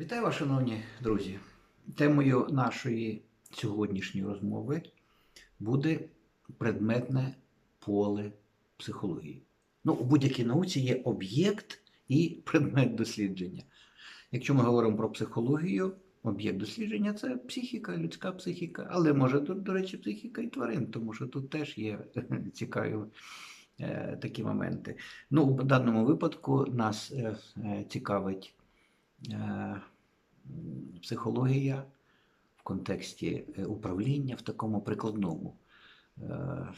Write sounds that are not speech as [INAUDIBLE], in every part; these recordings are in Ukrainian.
Вітаю вас, шановні друзі. Темою нашої сьогоднішньої розмови буде предметне поле психології. Ну, у будь-якій науці є об'єкт і предмет дослідження. Якщо ми говоримо про психологію, об'єкт дослідження це психіка, людська психіка, але може, до, до речі, психіка і тварин, тому що тут теж є [LAUGHS] цікаві е, такі моменти. Ну, у даному випадку нас е, е, цікавить психологія в контексті е, управління в такому прикладному е,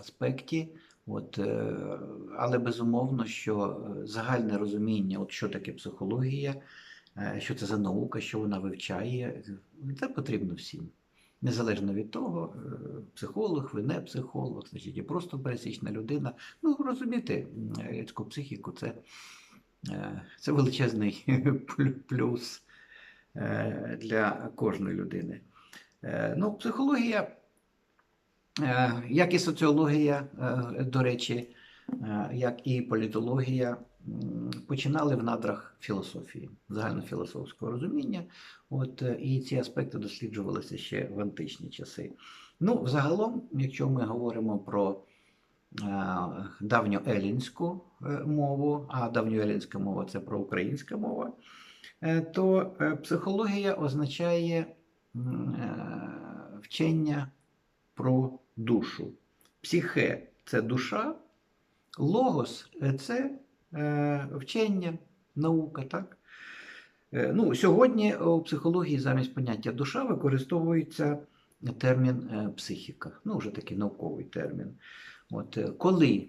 аспекті. От, е, але безумовно, що е, загальне розуміння, от що таке психологія, е, що це за наука, що вона вивчає, е, це потрібно всім. Незалежно від того, е, психолог, ви не психолог, значить, є просто пересічна людина. Ну, розумієте, м, людську психіку це, е, це величезний [LAUGHS] плюс е, для кожної людини. Е, Ну, психологія, е, як і соціологія, е, до речі, е, як і політологія, починали в надрах філософії, загальнофілософського розуміння. От, е, і ці аспекти досліджувалися ще в античні часи. Ну, взагалом, якщо ми говоримо про е, давньоелінську е, мову, а давньоелінська мова це про українська мова, е, то е, психологія означає е, вчення про душу. Психе це душа, логос е, це е, вчення, наука. так? Е, Ну, сьогодні у психології замість поняття душа використовується термін е, психіка. Ну, вже такий науковий термін. От, е, коли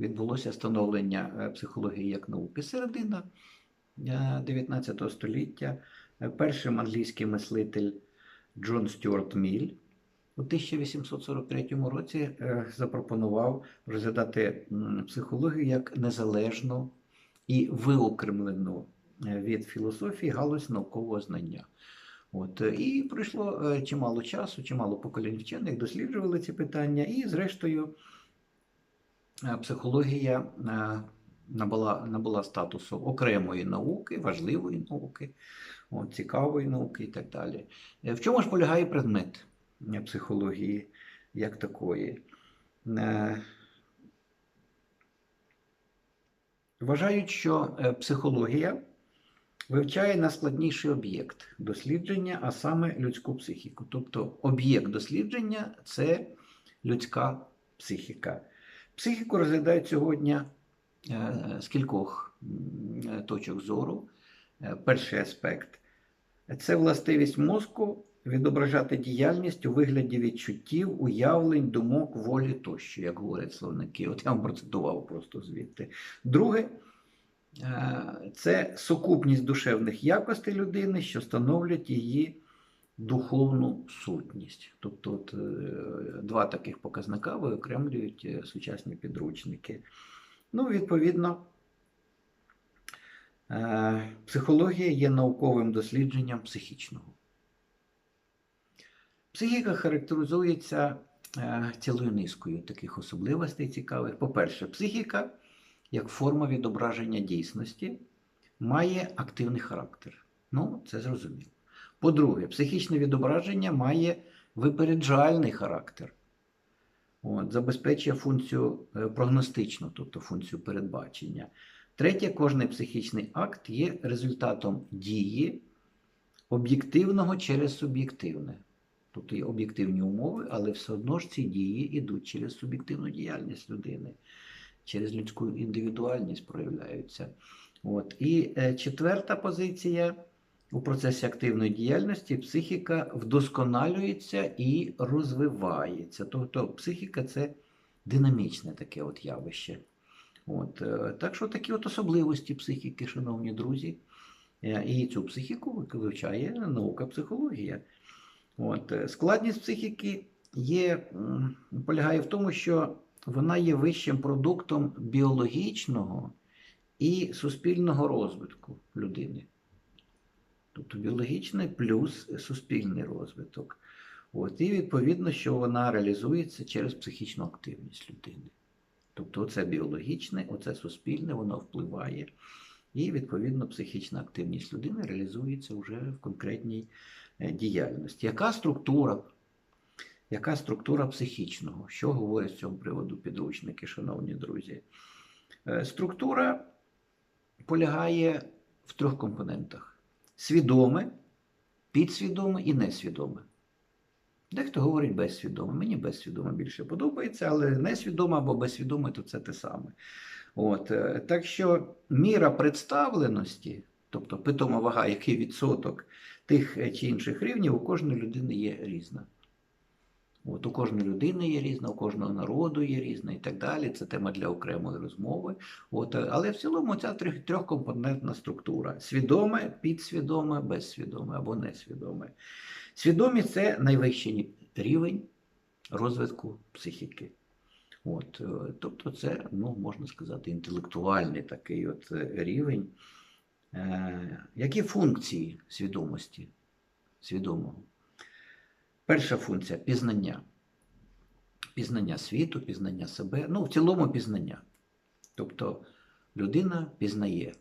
відбулося становлення е, психології як науки середина е, 19 століття, е, першим англійський мислитель Джон Стюарт Міль у 1843 році запропонував розглядати психологію як незалежну і виокремлену від філософії галузь наукового знання. От, е, і пройшло е, чимало часу, чимало поколінь вчених досліджували ці питання, і, зрештою, е, психологія набула, набула статусу окремої науки, важливої науки, от, цікавої науки і так далі. В чому ж полягає предмет психології як такої? Вважають, що психологія вивчає найскладніший об'єкт дослідження, а саме людську психіку. Тобто об'єкт дослідження це людська психіка. Психіку розглядають сьогодні е, з кількох е, точок зору. Е, Перший аспект це властивість мозку відображати діяльність у вигляді відчуттів, уявлень, думок, волі тощо, як говорять словники. От я вам процитував просто звідти. Друге це сукупність душевних якостей людини, що становлять її духовну сутність. Тобто, от, е, два таких показника виокремлюють е, сучасні підручники. Ну, відповідно, е, психологія є науковим дослідженням психічного. Психіка характеризується е, цілою низкою таких особливостей цікавих. По-перше, психіка як форма відображення дійсності має активний характер. Ну, це зрозуміло. По-друге, психічне відображення має випереджальний характер. От, забезпечує функцію е, прогностичну, тобто функцію передбачення. Третє, кожний психічний акт є результатом дії об'єктивного через суб'єктивне. Тобто є об'єктивні умови, але все одно ж ці дії йдуть через суб'єктивну діяльність людини через людську індивідуальність проявляються. От. І е, четверта позиція у процесі активної діяльності психіка вдосконалюється і розвивається. Тобто психіка це динамічне таке от явище. От. е, Так що такі от особливості психіки, шановні друзі. Е, І цю психіку вивчає наука психологія. От. Складність психіки є, полягає в тому, що вона є вищим продуктом біологічного і суспільного розвитку людини. Тобто біологічний плюс суспільний розвиток. От, і відповідно, що вона реалізується через психічну активність людини. Тобто, оце біологічне, оце суспільне, воно впливає і, відповідно, психічна активність людини реалізується вже в конкретній е, діяльності. Яка структура? Яка структура психічного? Що говорять з цього приводу підручники, шановні друзі? Е, Структура полягає в трьох компонентах: свідоме, підсвідоме і несвідоме. Дехто говорить безсвідоме. Мені безсвідоме більше подобається, але несвідоме або безсвідоме то це те саме. От, е, так що міра представленості, тобто питома вага, який відсоток тих е, чи інших рівнів, у кожної людини є різна. От, у кожної людини є різна, у кожного народу є різна і так далі. Це тема для окремої розмови. От, е, але в цілому ця трьох- трьохкомпонентна структура: свідоме, підсвідоме, безсвідоме або несвідоме. Свідомість це найвищий рівень розвитку психіки. От, е, тобто, це, ну, можна сказати, інтелектуальний такий от е, рівень. Які функції свідомості свідомого? Перша функція пізнання. Пізнання світу, пізнання себе, ну, в цілому пізнання. Тобто людина пізнає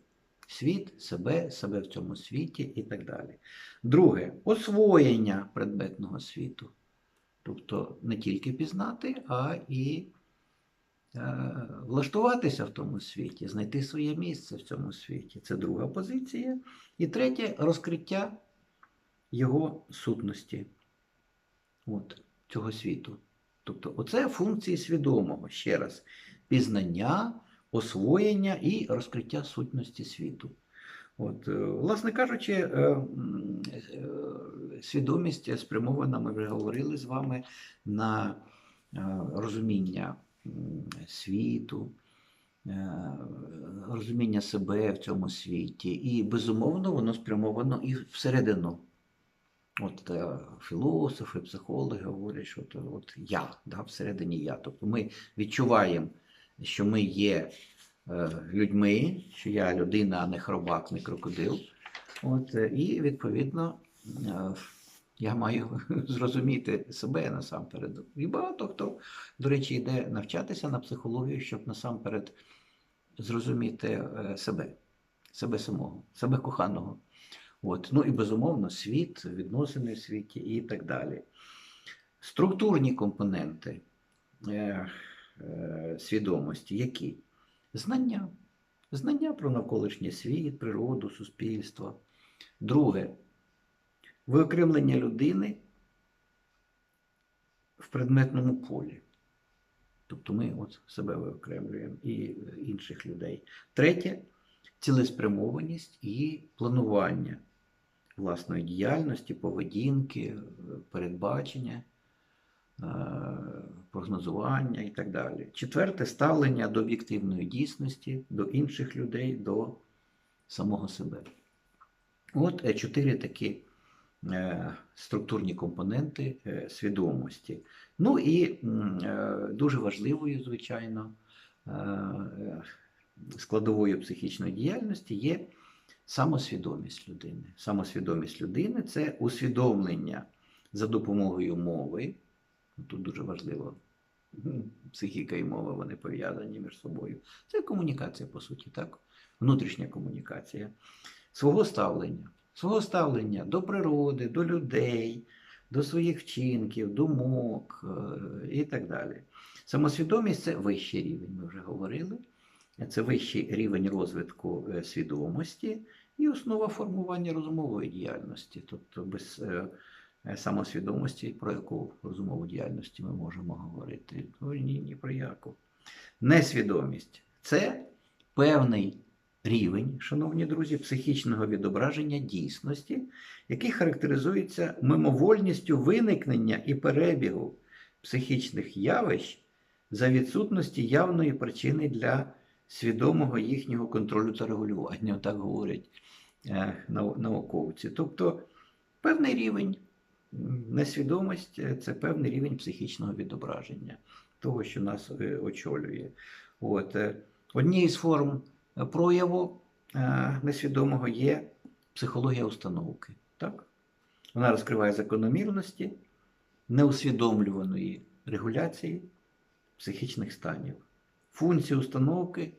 світ, себе, себе в цьому світі і так далі. Друге освоєння предметного світу. Тобто не тільки пізнати, а і е, влаштуватися в тому світі, знайти своє місце в цьому світі. Це друга позиція. І третє розкриття його сутності от, цього світу. Тобто, оце функції свідомого ще раз: пізнання, освоєння і розкриття сутності світу. От, е, власне кажучи, е, е, свідомість спрямована, ми вже говорили з вами, на розуміння світу, розуміння себе в цьому світі. І, безумовно, воно спрямовано і всередину. От е, філософи, психологи говорять, що то, от я, да, всередині я. Тобто ми відчуваємо, що ми є е, людьми, що я людина, а не хробак, не крокодил. От, е, і відповідно я маю [LAUGHS] зрозуміти себе насамперед. І багато хто, до речі, йде навчатися на психологію, щоб насамперед зрозуміти себе, себе самого, себе коханого. От. Ну і безумовно, світ, відносини в світі і так далі. Структурні компоненти е, е, свідомості, які? Знання. Знання про навколишній світ, природу, суспільство. Друге виокремлення людини в предметному полі. Тобто ми от себе виокремлюємо і е, інших людей. Третє цілеспрямованість і планування власної діяльності, поведінки, е, передбачення, е, прогнозування і так далі. Четверте ставлення до об'єктивної дійсності, до інших людей, до самого себе. От е, чотири такі структурні компоненти свідомості. Ну і дуже важливою, звичайно, складовою психічної діяльності є самосвідомість людини. Самосвідомість людини це усвідомлення за допомогою мови. Тут дуже важливо. Психіка і мова вони пов'язані між собою. Це комунікація, по суті, так? Внутрішня комунікація. Свого ставлення. Свого ставлення до природи, до людей, до своїх вчинків, думок е, і так далі. Самосвідомість це вищий рівень, ми вже говорили. Це вищий рівень розвитку е, свідомості і основа формування розумової діяльності. Тобто без е, е, самосвідомості, про яку розумову діяльність ми можемо говорити? Ну, ні, ні про яку. Несвідомість це певний рівень, шановні друзі, психічного відображення дійсності, який характеризується мимовольністю виникнення і перебігу психічних явищ за відсутності явної причини для свідомого їхнього контролю та регулювання, так говорять науковці. Тобто певний рівень несвідомість е, це певний рівень психічного відображення того, що нас е, очолює. От. е, Однією з форм е, прояву е, несвідомого є психологія установки. Так? Вона розкриває закономірності неусвідомлюваної регуляції психічних станів функції установки,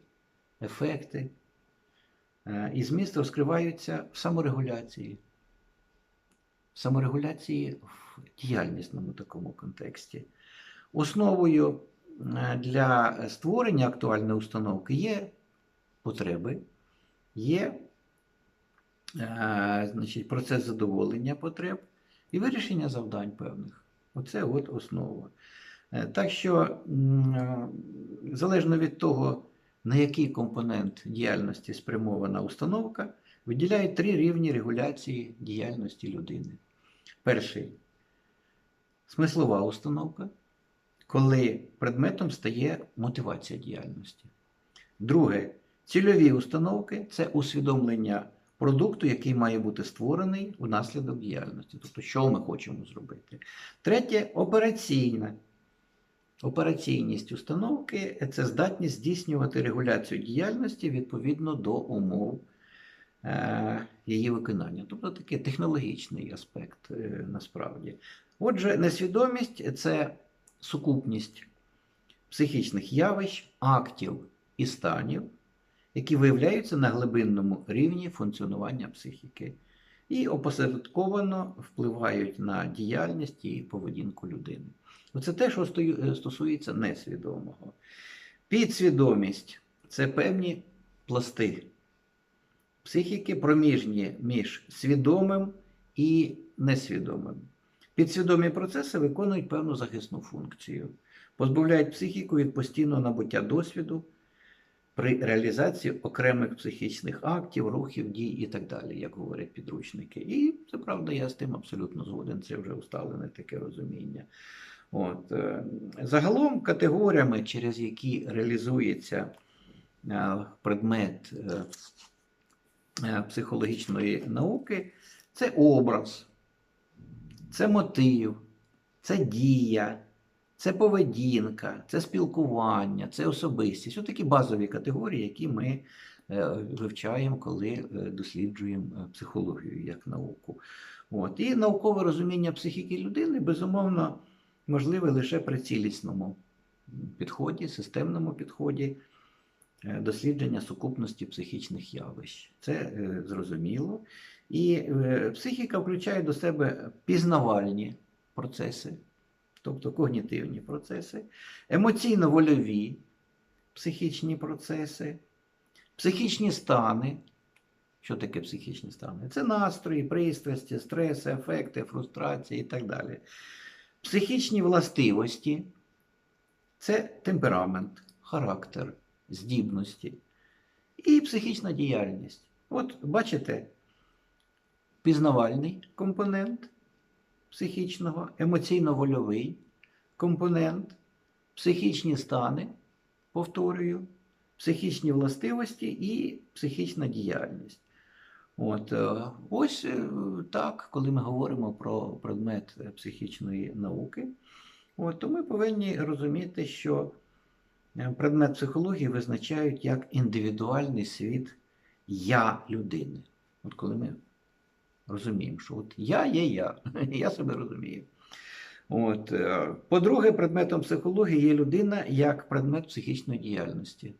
ефекти, е, і зміст розкриваються в саморегуляції. Саморегуляції в діяльнісному такому контексті. Основою е, для створення актуальної установки є потреби, є е, значить, процес задоволення потреб і вирішення завдань певних. Оце от основа. Е, Так що, е, залежно від того, на який компонент діяльності спрямована установка, виділяють три рівні регуляції діяльності людини. Перший смислова установка, коли предметом стає мотивація діяльності. Друге цільові установки це усвідомлення продукту, який має бути створений унаслідок діяльності, тобто, що ми хочемо зробити. Третє операційне. Операційність установки це здатність здійснювати регуляцію діяльності відповідно до умов е, її виконання. Тобто такий технологічний аспект е, насправді. Отже, несвідомість це сукупність психічних явищ, актів і станів, які виявляються на глибинному рівні функціонування психіки і опосередковано впливають на діяльність і поведінку людини. Оце те, що е, стосується несвідомого. Підсвідомість це певні пласти психіки, проміжні між свідомим і несвідомим. Підсвідомі процеси виконують певну захисну функцію, позбавляють психіку від постійного набуття досвіду при реалізації окремих психічних актів, рухів, дій і так далі, як говорять підручники. І це правда, я з тим абсолютно згоден, це вже усталене таке розуміння. От. е, Загалом категоріями, через які реалізується е, предмет е, психологічної науки, це образ, це мотив, це дія, це поведінка, це спілкування, це особистість. Ось такі базові категорії, які ми вивчаємо, коли досліджуємо психологію як науку. От. І наукове розуміння психіки людини, безумовно, можливе лише при цілісному підході, системному підході е, дослідження сукупності психічних явищ. Це е, зрозуміло. І е, психіка включає до себе пізнавальні процеси, тобто когнітивні процеси, емоційно-вольові психічні процеси, психічні стани. Що таке психічні стани? Це настрої, пристрасті, стреси, ефекти, фрустрації і так далі. Психічні властивості це темперамент, характер, здібності і психічна діяльність. От бачите, пізнавальний компонент психічного, емоційно-вольовий компонент, психічні стани, повторюю, психічні властивості і психічна діяльність. От, е, ось е, так, коли ми говоримо про предмет психічної науки, от, то ми повинні розуміти, що е, предмет психології визначають як індивідуальний світ я людини. От коли ми розуміємо, що от я є я, [LAUGHS] я себе розумію. От, по-друге, предметом психології є людина як предмет психічної діяльності.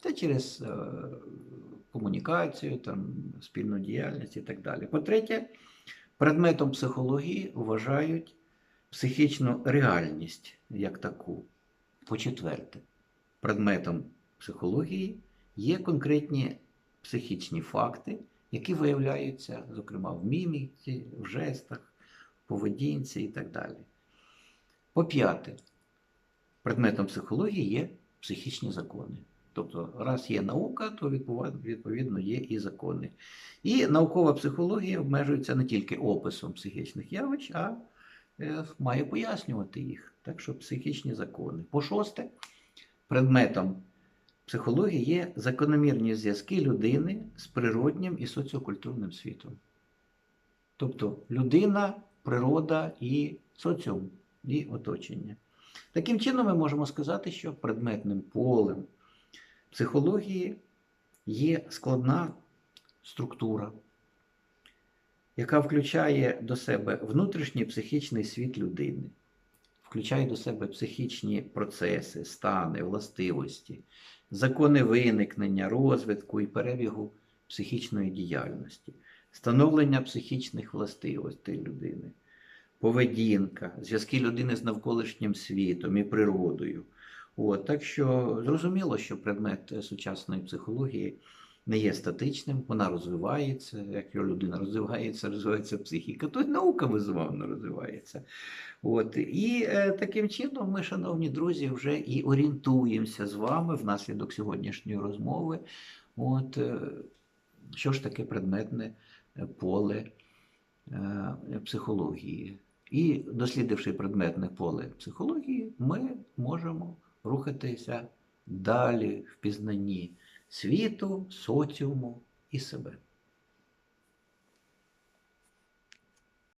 Це через комунікацію, там, спільну діяльність і так далі. По-третє, предметом психології вважають психічну реальність як таку. По-четверте, предметом психології є конкретні психічні факти, які виявляються, зокрема, в міміці, в жестах, поведінці і так далі. По-п'яте, предметом психології є психічні закони. Тобто, раз є наука, то відповідно- є і закони. І наукова психологія обмежується не тільки описом психічних явищ, а е, має пояснювати їх. Так що психічні закони. По шосте, предметом психології є закономірні зв'язки людини з природнім і соціокультурним світом. Тобто людина, природа і соціум, і оточення. Таким чином, ми можемо сказати, що предметним полем психології є складна структура, яка включає до себе внутрішній психічний світ людини, включає до себе психічні процеси, стани, властивості, закони виникнення, розвитку і перебігу психічної діяльності, становлення психічних властивостей людини, поведінка, зв'язки людини з навколишнім світом і природою. От, так що зрозуміло, що предмет е, сучасної психології не є статичним, вона розвивається. Як людина розвивається, розвивається психіка, то й наука безумовно розвивається. От. І е, таким чином ми, шановні друзі, вже і орієнтуємося з вами внаслідок сьогоднішньої розмови. От, е, що ж таке предметне поле психології. І дослідивши предметне поле психології, ми можемо рухатися далі в пізнанні світу, соціуму і себе.